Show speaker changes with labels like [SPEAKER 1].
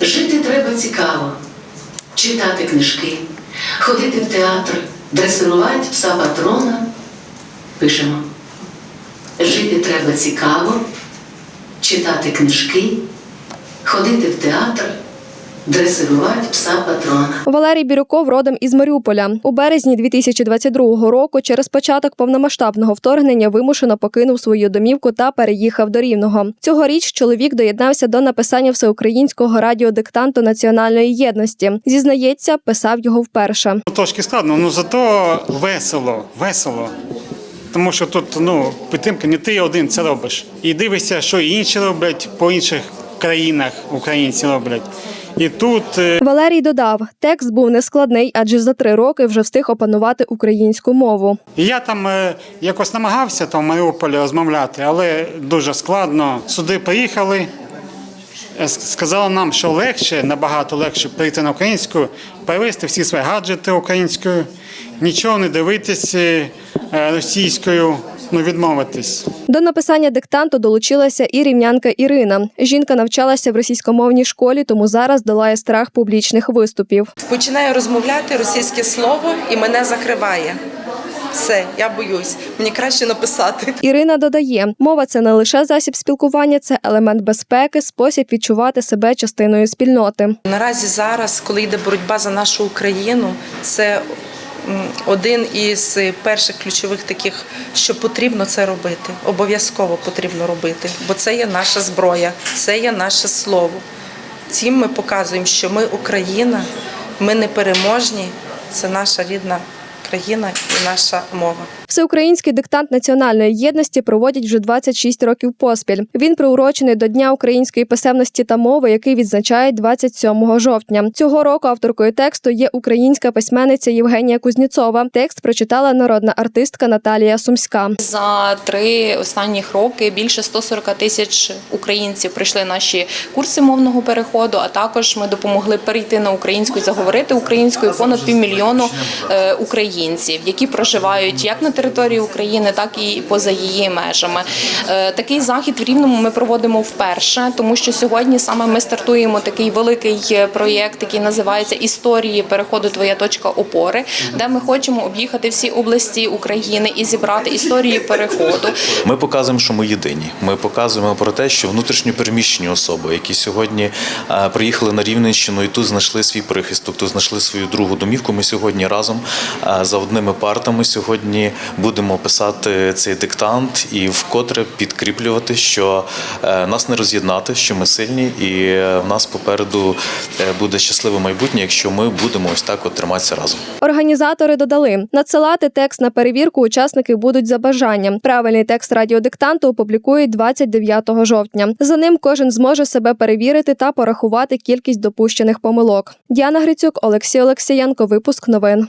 [SPEAKER 1] Жити треба цікаво, читати книжки, ходити в театр, дресирувати пса патрона. Пишемо. Жити треба цікаво, читати книжки, ходити в театр, дресирувати пса патрона.
[SPEAKER 2] Валерій Бірюков родом із Маріуполя. У березні 2022 року через початок повномасштабного вторгнення вимушено покинув свою домівку та переїхав до Рівного. Цьогоріч чоловік доєднався до написання всеукраїнського радіодиктанту національної єдності. Зізнається, писав його вперше.
[SPEAKER 3] Ну, Трошки складно, але зато весело, весело. Тому що тут ну, підтримка не ти один це робиш. І дивишся, що інші роблять по інших країнах, українці роблять. І тут е,
[SPEAKER 2] Валерій додав, текст був нескладний, адже за три роки вже встиг опанувати українську мову.
[SPEAKER 3] я там е, якось намагався там в Маріуполі розмовляти, але дуже складно. Сюди приїхали, е, сказали нам, що легше, набагато легше перейти на українську, перевести всі свої гаджети українською, нічого не дивитися російською, ну відмовитись.
[SPEAKER 2] До написання диктанту долучилася і рівнянка Ірина. Жінка навчалася в російськомовній школі, тому зараз долає страх публічних виступів.
[SPEAKER 4] Починаю розмовляти російське слово і мене закриває. Все, я боюсь. Мені краще написати.
[SPEAKER 2] Ірина додає, мова це не лише засіб спілкування, це елемент безпеки, спосіб відчувати себе частиною спільноти.
[SPEAKER 4] Наразі зараз, коли йде боротьба за нашу Україну, це один із перших ключових таких, що потрібно це робити. Обов'язково потрібно робити, бо це є наша зброя, це є наше слово. Цим ми показуємо, що ми Україна, ми непереможні, це наша рідна країна і наша мова.
[SPEAKER 2] Всеукраїнський диктант національної єдності проводять вже 26 років поспіль. Він приурочений до Дня української писемності та мови, який відзначають 27 жовтня. Цього року авторкою тексту є українська письменниця Євгенія Кузніцова. Текст прочитала народна артистка Наталія Сумська.
[SPEAKER 5] За три останніх роки більше 140 тисяч українців пройшли наші курси мовного переходу. А також ми допомогли перейти на українську і заговорити українською понад півмільйону е, українців, які проживають як на території України, так і поза її межами. Е, Такий захід в Рівному ми проводимо вперше, тому що сьогодні саме ми стартуємо такий великий е, проєкт, який називається Історії переходу Твоя точка опори, де ми хочемо об'їхати всі області України і зібрати історії переходу.
[SPEAKER 6] Ми показуємо, що ми єдині. Ми показуємо про те, що внутрішньо переміщені особи, які сьогодні е, приїхали на Рівненщину і тут знайшли свій прихисток, тут знайшли свою другу домівку. Ми сьогодні разом за одними партами сьогодні будемо писати цей диктант і вкотре підкріплювати, що е, нас не роз'єднати, що ми сильні, і е, в нас попереду е, буде щасливе майбутнє, якщо ми будемо ось так от триматися разом.
[SPEAKER 2] Організатори додали, надсилати текст на перевірку учасники будуть за бажанням. Правильний текст радіодиктанту опублікують 29 жовтня. За ним кожен зможе себе перевірити та порахувати кількість допущених помилок. Діана Грицюк, Олексій Олексієнко. Випуск новин.